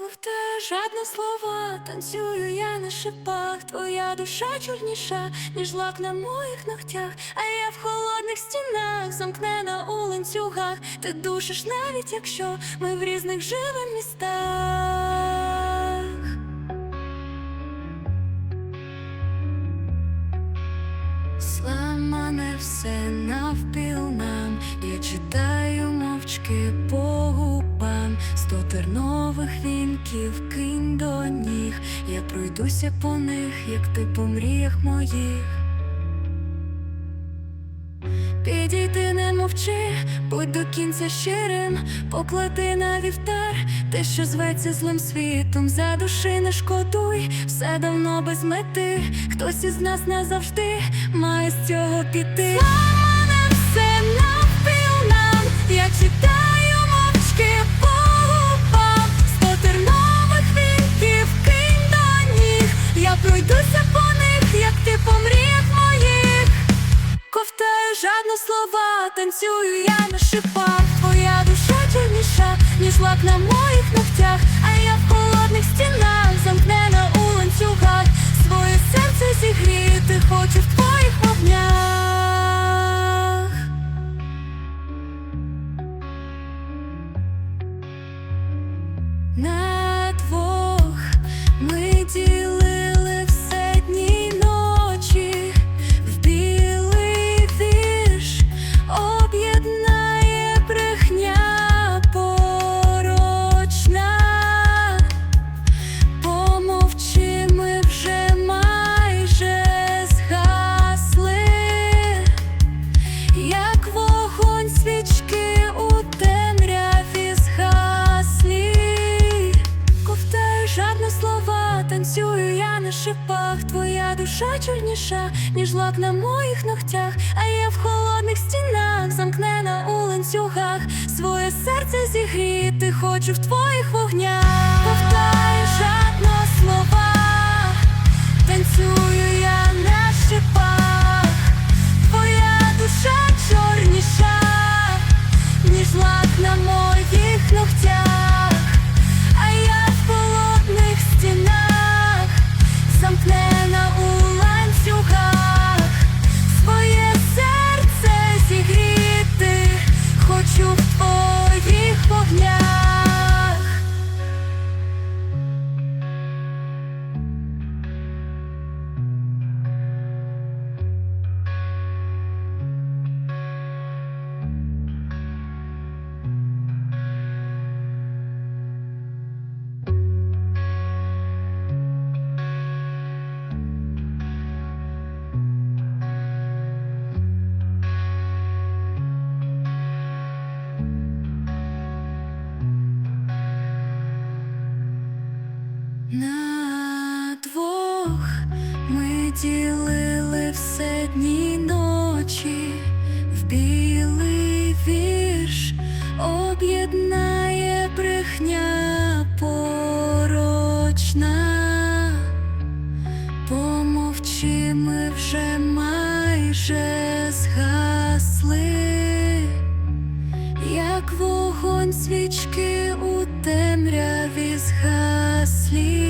Ковтаю жадне слова, танцюю я на шипах. Твоя душа чорніша, ніж лак на моїх ногтях. А я в холодних стінах, замкнена у ланцюгах. Ти душиш навіть якщо ми в різних живем містах. Сламане все навпіл нам, я читаю мовчки сто тернових вінків кинь до ніг, я пройдуся по них, як ти по мріях моїх. Підійди, не мовчи, будь до кінця щирим, поклади на вівтар, те, що зветься злим світом, за душі не шкодуй, все давно без мети, хтось із нас назавжди має з цього піти. Зламане все навпіл нам, я читаю танцюю я на шипах. Твоя душа чорніша, ніж лак на моїх ногтях. А я в холодних стінах, замкнена у ланцюгах. Своє серце зігріти хочу в твоїх вогнях. На танцюю я на шипах. Твоя душа чорніша, ніж лак на моїх ногтях. А я в холодних стінах, замкнена у ланцюгах. Своє серце зігріти хочу в твоїх вогнях. На двох ми ділили все дні ночі, в білий вірш об'єднає брехня порочна. Помовчи, ми вже майже згасли, як вогонь свічки у темряві sleep.